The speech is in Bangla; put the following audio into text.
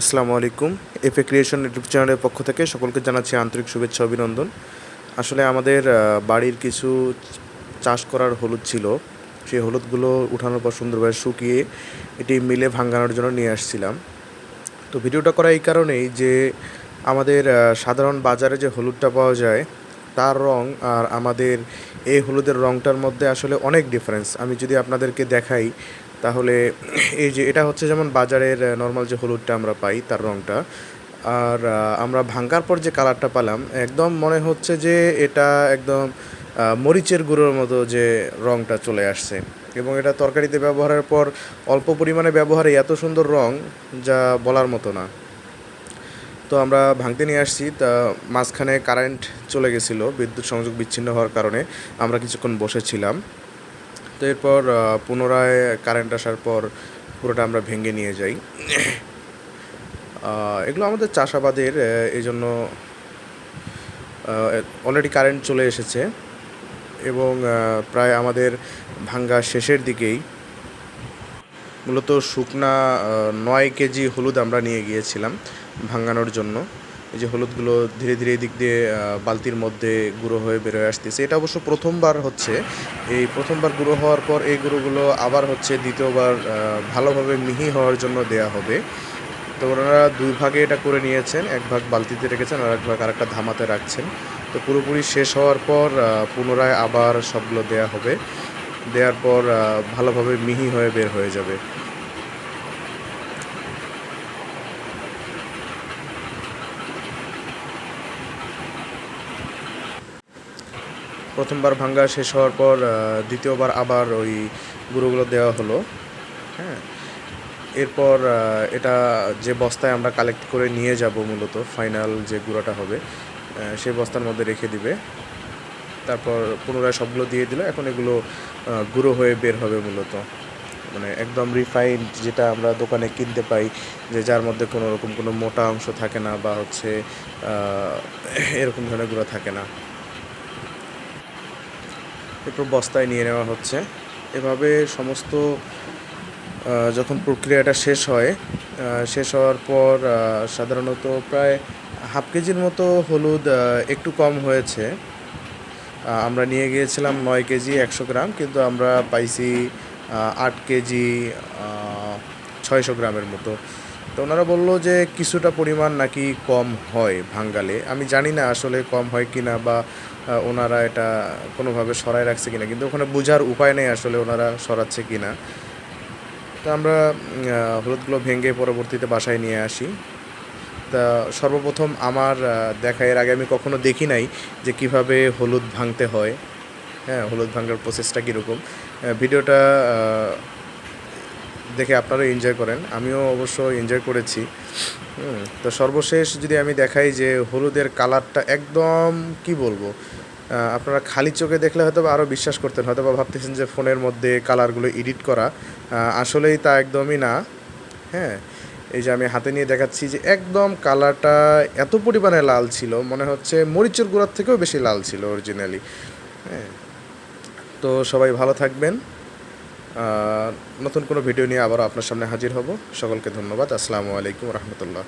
আসসালামু আলাইকুম। এফএ ক্রিয়েশন ইউটিউব চ্যানেলের পক্ষ থেকে সকলকে জানাচ্ছি আন্তরিক শুভেচ্ছা অভিনন্দন। আসলে আমাদের বাড়ির কিছু চাষ করার হলুদ ছিল। সেই হলুদগুলো উঠানোর পর সুন্দরভাবে শুকিয়ে এটি মিলে ভাঙানোর জন্য নিয়ে আসছিলাম। তো ভিডিওটা করা এই কারণেই যে আমাদের সাধারণ বাজারে যে হলুদটা পাওয়া যায়, তার রং আর আমাদের এই হলুদের রংটার মধ্যে আসলে অনেক ডিফারেন্স আমি যদি আপনাদেরকে দেখাই তাহলে এই যে এটা হচ্ছে যেমন বাজারের নর্মাল যে হলুদটা আমরা পাই, তার রংটা। আর আমরা ভাঙ্গার পর যে কালারটা পেলাম, একদম মনে হচ্ছে যে এটা একদম মরিচের গুঁড়োর মতো যে রংটা চলে আসছে। এবং এটা তরকারিতে ব্যবহারের পর অল্প পরিমাণে ব্যবহারে এত সুন্দর রং যা বলার মতো না। তো আমরা ভাঙতে নিয়ে আসছি, তা মাঝখানে কারেন্ট চলে গেছিল, বিদ্যুৎ সংযোগ বিচ্ছিন্ন হওয়ার কারণে আমরা কিছুক্ষণ বসেছিলাম। তো এরপর পুনরায় কারেন্ট আসার পর পুরোটা আমরা ভেঙে নিয়ে যাই। এগুলো আমাদের চাষাবাদের এই জন্য অলরেডি কারেন্ট চলে এসেছে এবং প্রায় আমাদের ভাঙ্গা শেষের দিকেই। মূলত শুকনা নয় কেজি হলুদ আমরা নিয়ে গিয়েছিলাম ভাঙানোর জন্য। এই যে হলুদগুলো ধীরে ধীরে দিক দিয়ে বালতির মধ্যে গুঁড়ো হয়ে বেরোয় আসতেছে। এটা অবশ্য প্রথমবার হচ্ছে। এই প্রথমবার গুঁড়ো হওয়ার পর এই গুঁড়োগুলো আবার হচ্ছে দ্বিতীয়বার ভালোভাবে মিহি হওয়ার জন্য দেয়া হবে। তো ওনারা দুই ভাগে এটা করে নিয়েছেন। এক ভাগ বালতিতে রেখেছেন আর এক ভাগ আরেকটা ধামাতে রাখছেন। তো পুরোপুরি শেষ হওয়ার পর পুনরায় আবার সবগুলো দেয়া হবে। দেওয়ার পর ভালোভাবে মিহি হয়ে বের হয়ে যাবে। প্রথমবার ভাঙ্গা শেষ হওয়ার পর দ্বিতীয়বার আবার ওই গুঁড়োগুলো দেওয়া হলো। হ্যাঁ। এরপর এটা যে বস্তায় আমরা কালেক্ট করে নিয়ে যাব মূলত ফাইনাল যে গুঁড়োটা হবে সেই বস্তার মধ্যে রেখে দিবে। তারপর পুনরায় সবগুলো দিয়ে দিল এখন এগুলো গুঁড়ো হয়ে বের হবে মূলত। মানে একদম রিফাইন্ড যেটা আমরা দোকানে কিনতে পাই, যে যার মধ্যে কোনো রকম কোনো মোটা অংশ থাকে না বা হচ্ছে এরকম ধরনের গুঁড়ো থাকে না। এরপর বস্তায় নিয়ে নেওয়া হচ্ছে। এভাবে সমস্ত যখন প্রক্রিয়াটা শেষ হয় শেষ হওয়ার পর সাধারণত প্রায় হাফ কেজির মতো হলুদ একটু কম হয়েছে। আমরা নিয়ে গিয়েছিলাম নয় কেজি, একশো গ্রাম, কিন্তু আমরা পাইছি আট কেজি ছয়শো গ্রামের মতো। তো ওনারা বলল যে কিছুটা পরিমাণ নাকি কম হয় ভাঙ্গালে। আমি জানি না আসলে কম হয় কি না বা ওনারা এটা কোনোভাবে সরায় রাখছে কিনা, কিন্তু ওখানে বোঝার উপায় নেই আসলে ওনারা সরাচ্ছে কি না তো আমরা হলুদগুলো ভেঙে পরবর্তীতে বাসায় নিয়ে আসি। তা সর্বপ্রথম আমার দেখা, এর আগে আমি কখনো দেখি নাই যে কীভাবে হলুদ ভাঙতে হয়। হ্যাঁ হলুদ ভাঙার প্রসেসটা কীরকম। ভিডিওটা দেখে আপনারা এনজয় করেন। আমিও অবশ্য এনজয় করেছি। তো সর্বশেষ যদি আমি দেখাই যে হলুদের কালারটা একদম, কি বলব আপনারা খালি চোখে দেখলে হয়তো আরও বিশ্বাস করতেন, হয়তো বা ভাবতেছেন যে ফোনের মধ্যে কালারগুলো এডিট করা আসলেই তা একদমই না। হ্যাঁ এই যে আমি হাতে নিয়ে দেখাচ্ছি যে একদম কালারটা এত পরিমাণে লাল ছিল, মনে হচ্ছে মরিচের গুঁড়ার থেকেও বেশি লাল ছিল অরিজিনালি হ্যাঁ তো সবাই ভালো থাকবেন। নতুন কোনো ভিডিও নিয়ে আবারও আপনার সামনে হাজির হব। সকলকে ধন্যবাদ। আসসালামু আলাইকুম রহমতুল্লাহ।